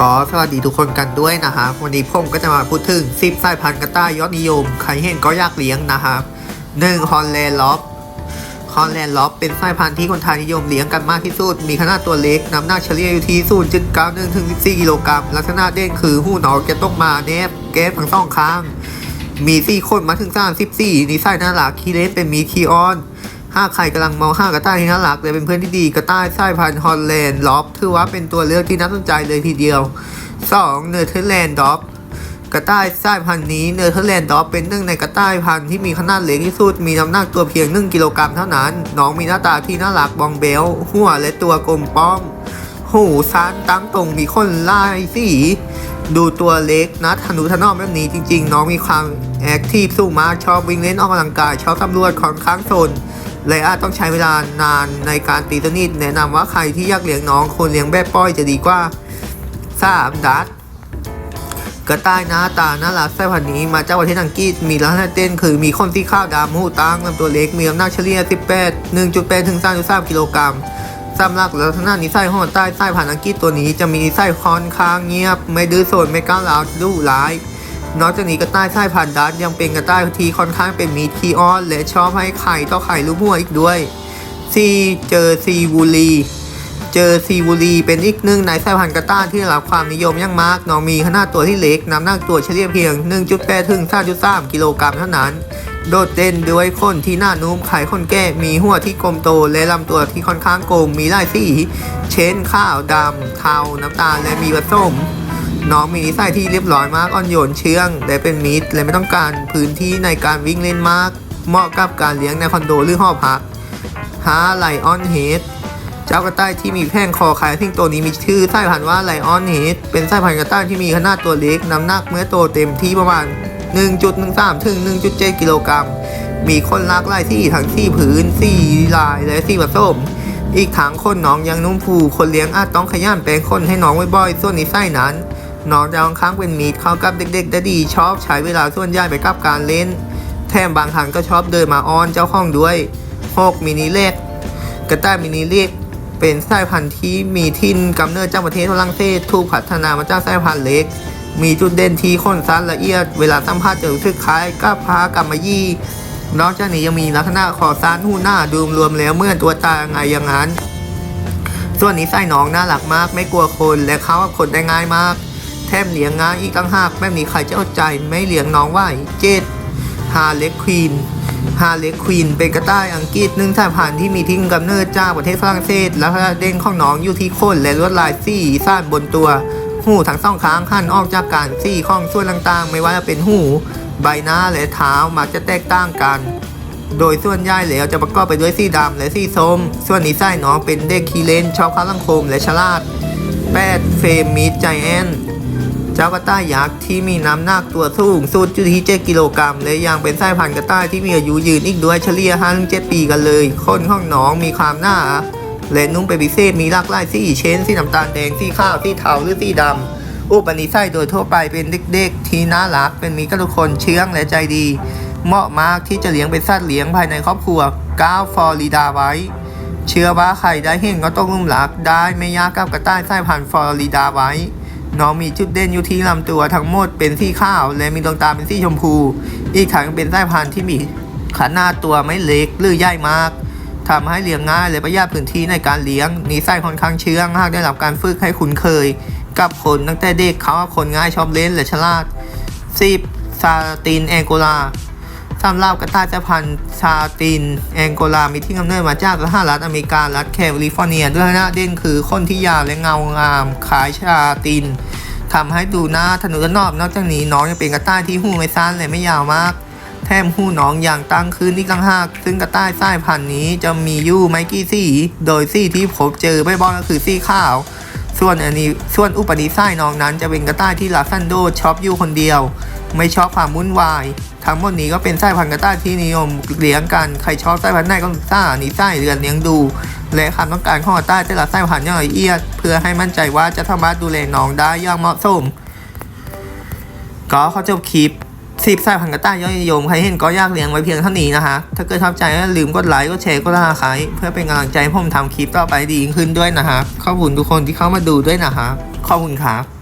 ก็สวัสดีทุกคนกันด้วยนะครับวันนี้ผมก็จะมาพูดถึง 10 สายพันธุ์กระต่ายยอดนิยม ใครเห็นก็อยากเลี้ยงนะครับ1ฮอลแลนด์ล็อบฮอลแลนด์ล็อบเป็นสายพันธุ์ที่คนไทยนิยมเลี้ยงกันมากที่สุด มีขนาดตัวเล็ก น้ำหนักเฉลี่ยอยู่ที่0.91ถึง14กิโลกรัมลักษณะเด่นคือหูหนอนจะต้องมาแนบแก้ทั้งสองข้างมี4คนมาถึง34นิสัยน่ารักคีเลสเป็นมีคีออน ห้ากใครกำลังมองห้ากระต่ายที่น่ารักและเป็นเพื่อนที่ดีกระต่ายสายพันธุ์ฮอลแลนด์ล็อบถือว่าเป็นตัวเลือกที่น่าสนใจเลยทีเดียว 2. เนเธอร์แลนด์ด็อกกระต่ายสายพันธุ์นี้เนเธอร์แลนด์ด็อกเป็นหนึ่งในกระต่ายพันธุ์ที่มีขนาดเล็กที่สุดมีน้ำหนักตัวเพียง 1 กิโลกรัมเท่านั้น น้องมีหน้าตาที่น่ารักบองเบลหัวและตัวกลมป้อม หูสั้นตั้งตรงมีขนลายสีดูตัวเล็กนะทนุถนอมแบบนี้จริง ๆ น้องมีความแอคทีฟสูงมากชอบวิ่งเล่นออกกำลังกายชอบตำรวจค่อนข้างสน และอาจต้องใช้เวลานานในการตีสนิทแนะนำว่าใครที่อยากเลี้ยงน้องควรเลี้ยงแบบป้อยจะดีกว่า 3. ดัตกระต่ายหน้าตาน่ารักสายพันธุ์นี้มาจากประเทศอังกฤษมีลักษณะเด่นคือมีขนสีขาวดำหูตั้งลำตัวเล็กมีน้ำหนักเฉลี่ย 18 1.8 ถึง 3.3 กิโลกรัมสำหรับลักษณะนิสัยของใต้สายพันธุ์อังกฤษตัวนี้จะมีนิสัยค่อนข้างเงียบ ไม่ดื้อโซนไม่ก้าวร้าวดุร้าย นอกจากนี้กระต่ายสายพันธุ์ดัตยังเป็นกระต่ายที่ค่อนข้างเป็นมีทีออน และชอบให้ไข่ต่อไข่ลูกหัวอีกด้วย 4. เจอซีวูลีเจอซีวูรีเป็นอีกหนึ่งในสายพันธุ์กระต่ายที่ได้รับความนิยมอย่างมาก น้องมีขนาดตัวที่เล็ก น้ำหนักตัวเฉลี่ยเพียง 1.8 ถึง 3.3 กิโลกรัมเท่านั้น โดดเด่นด้วยขนที่หน้านุ่มไข่ขนแก้มีหัวที่กลมโต และลำตัวที่ค่อนข้างกงมีลายสี เช่นข้าวดำเทาน้ำตาลและมีผสม น้องมีนิสัยที่เรียบร้อยมากอ่อนโยนเชื่องและเป็นมิตรและไม่ต้องการพื้นที่ในการวิ่งเล่นมาก เหมาะกับการเลี้ยงในคอนโดหรือหอพักฮาไลออนเฮดเจ้ากระต่ายที่มีแพ่งคอคล้ายทิ้งตัวนี้มีชื่อสายพันธุ์ว่าไลออนเฮดเป็นสายพันธุ์กระต่ายที่มีขนาดตัวเล็กน้ำหนักเมื่อโตเต็มที่ประมาณ 1.13 ถึง 1.7 กิโลกรัม มีคนลากลายที่ทั้งสี่ผืนสี่ลายและสี่ผสมอีกทางคนน้องยังนุ่มฟูคนเลี้ยงอาจต้องขยันแปลงคนให้น้องบ่อยๆส่วนนิสัยนั้น น้องจะค่อนข้างเป็นมิตรเข้ากับเด็กๆ ได้ดีชอบใช้เวลาส่วนใหญ่ไปกับการเล่น แถมบางครั้งก็ชอบเดินมาอ้อนเจ้าของด้วย 6. มินิเล็กกระต่ายมินิเล็กเป็นสายพันธุ์ที่มีทินกำเนิดจากประเทศฝรั่งเศสถูกพัฒนามาจากสายพันธุ์เล็ก มีจุดเด่นที่ขนสั้นละเอียด เวลาสัมผัสจะรู้สึกคล้ายกับพากำมะยี่นอกจากนี้ยังมีลักษณะคอสั้นหูหน้าดูรวมแล้วเมื่อตัวตายังไงอย่างนั้น ส่วนนี้ไส้น้องน่ารักมาก ไม่กลัวคนและเข้ากับคนได้ง่ายมาก แถมเลี้ยงง่ายอีกตั้งหากแบบนี้ใครจะเอดใจไม่เลี้ยงน้องไหวเจ็ดฮาเล็กควีนฮาเล็กควีนเป็นกระต่ายอังกฤษหนึ่งสายพันธุ์ที่มีทิ้งกำเนิดจากประเทศฝรั่งเศส และเด่นของน้องอยู่ที่ขนและลวดลายสีสั้นบนตัว หูทั้งสองข้างหันออกจากการสีข้องส่วนต่างๆ ไม่ว่าจะเป็นหู ใบหน้าและเท้ามักจะแตกต่างกัน โดยส่วนใหญ่แล้วจะประกอบไปด้วยสีดำและสีส้ม ส่วนนิสัยน้องเป็นเด็กขี้เล่นชอบข้าสังคมและฉลาด 8. เฟมมิดไจแอน จ้ากระต่ายยักษ์ที่มีน้ำหนักตัวสูงสุดอยู่ที่7กิโลกรัมและยังเป็นสายพันธุ์กระต่ายที่มีอายุยืนอีกด้วยเฉลี่ย5-7ปีกันเลยขนของน้องมีความหนาและนุ่มเป็นพิเศษมีหลากหลายสีเช่นสีน้ำตาลแดงสีขาวสีเทาหรือสีดำอุปนิสัยโดยทั่วไปเป็นเด็กๆ ที่น่ารักเป็นมีกับทุกคนเชื่องและใจดี เหมาะมากที่จะเลี้ยงเป็นสัตว์เลี้ยงภายในครอบครัวก้าวฟลอริดาไว้ เชื่อว่าใครได้เห็นก็ต้องรุ่มรักได้ไม่ยากกับกระต่ายสายพันธุ์ฟลอริดาไว้ น้องมีจุดเด่นอยู่ที่ลำตัวทั้งหมดเป็นสีขาว และมีดวงตาเป็นสีชมพู อีกทั้งเป็นสายพันธุ์ที่มีขนาดตัวไม่เล็กหรือใหญ่มากทำให้เลี้ยงง่ายและประหยัดพื้นที่ในการเลี้ยงนิสัยค่อนข้างเชื่องหากได้รับการฝึกให้คุ้นเคย กับคนตั้งแต่เด็กเขาคนง่ายชอบเล่นและฉลาด 10. ซาตินแองโกลา สำหรับกระต่ายสายพันชาติน แองโกลา มีที่กำเนิดมาจากสหรัฐอเมริกา รัฐแคลิฟอร์เนีย ด้วยหน้าเด่นคือคนที่ยาวและเงางามคล้ายชาตินทำให้ดูหน้าทะนุถนอม นอกจากนี้น้องยังเป็นกระต่ายที่หูไม่สั้นและไม่ยาวมาก แถมหูน้องอย่างตั้งคืนที่ตั้งหากซึ่งกระต่ายสายพันธุ์นี้จะมีอยู่ไม่กี่สี โดยสีที่พบเจอไม่บ่อยก็คือสีขาว ส่วนอันนี้ส่วนอุปนิสัยน้องนั้นจะเป็นกระต่ายที่รักสันโดษชอบอยู่คนเดียว ไม่ชอบความวุ่นวาย ทั้งหมดนี้ก็เป็นสายพันธุ์กระต่ายที่นิยมเลี้ยงกัน ใครชอบสายพันธุ์ไหนก็ศึกษานิสัยเรียนเลี้ยงดู และความต้องการของกระต่ายแต่ละสายพันธุ์อย่างละเอียด เพื่อให้มั่นใจว่าจะสามารถดูแลน้องได้อย่างเหมาะสม ก็เขาจบคลิปสิบสายพันธุ์กระต่ายยอดนิยมใครเห็นก็อยากเลี้ยงไว้เพียงเท่านี้นะคะ ถ้าเกิดชอบใจก็ลืมกดไลค์กดแชร์กดติดตามเพื่อเป็นกำลังใจให้ผมทำคลิปต่อไปดีขึ้นด้วยนะคะขอบคุณทุกคนที่เข้ามาดูด้วยนะคะขอบคุณครับ